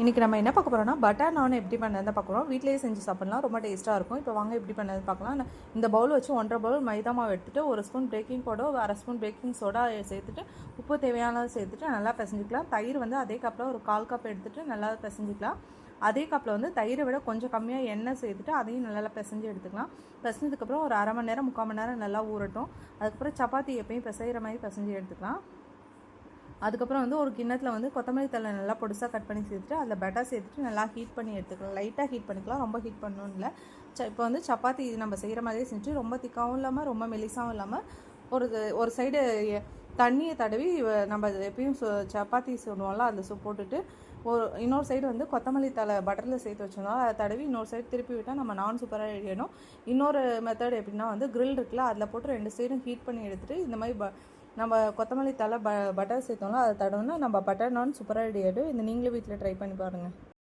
இன்றைக்கி நம்ம என்ன பார்க்க போகிறோம்னா பட்டர் நான் எப்படி பண்ணதை பார்க்குறோம் வீட்டிலேயே செஞ்சு சாப்பிட்லாம். ரொம்ப டேஸ்ட்டாக இருக்கும். இப்போ வாங்க எப்படி பண்ணது பார்க்கலாம். இந்த பவுல் வச்சு ஒன்றரை பவுல் மைதா மாவு எடுத்துட்டு ஒரு ஸ்பூன் பேக்கிங் பவுடர் அரை ஸ்பூன் பேக்கிங் சோடா சேர்த்துட்டு உப்பு தேவையானதை சேர்த்துட்டு நல்லா பிசைஞ்சிக்கலாம். தயிர் வந்து அதே கப்பில் ஒரு கால் கப் எடுத்துகிட்டு நல்லா பிசைஞ்சிக்கலாம். அதே கப்பில் வந்து தயிரை விட கொஞ்சம் கம்மியாக எண்ணெய் சேர்த்துட்டு அதையும் நல்லா பிசைஞ்சு எடுத்துக்கலாம். பிசைஞ்சதுக்கப்புறம் ஒரு அரை மணி நேரம் முக்கால் மணி நேரம் நல்லா ஊறட்டும். அதுக்கப்புறம் சப்பாத்தி எப்பயும் பிசைகிற மாதிரி பிசைஞ்சு எடுத்துக்கலாம். அதுக்கப்புறம் வந்து ஒரு கிண்ணத்தில் வந்து கொத்தமல்லி தழை நல்லா பொடிசாக கட் பண்ணி சேர்த்துட்டு அதில் பட்டர் சேர்த்துட்டு நல்லா ஹீட் பண்ணி எடுத்துக்கலாம். லைட்டாக ஹீட் பண்ணிக்கலாம். ரொம்ப ஹீட் பண்ணணும் இல்லை. ச இப்போ வந்து சப்பாத்தி நம்ம செய்கிற மாதிரியே செஞ்சு ரொம்ப திக்காகவும் இல்லாமல் ரொம்ப மெலிசாகவும் இல்லாமல் ஒரு ஒரு சைடு தண்ணியை தடவி நம்ம எப்பயும் சு சப்பாத்தி சுடுவோம்ல அதில் சு போட்டுட்டு ஒரு இன்னொரு சைடு வந்து கொத்தமல்லி தழை பட்டரில் சேர்த்து வச்சிருந்தோம் அதை தடவி இன்னொரு சைடு திருப்பி விட்டால் நம்ம நான் சூப்பராக எழுதணும் இன்னொரு மெத்தட் எப்படின்னா வந்து க்ரில் இருக்குல்ல அதில் போட்டு ரெண்டு சைடும் ஹீட் பண்ணி எடுத்துகிட்டு இந்த மாதிரி ப நம்ம கொத்தமல்லி தலை ப பட்டர் சேர்த்தோம்ல அதை தடவுனா நம்ம பட்டர் நான் சூப்பராக ரெடி ஆகிடும் இந்த நீங்களும் வீட்டில் ட்ரை பண்ணி பாருங்கள்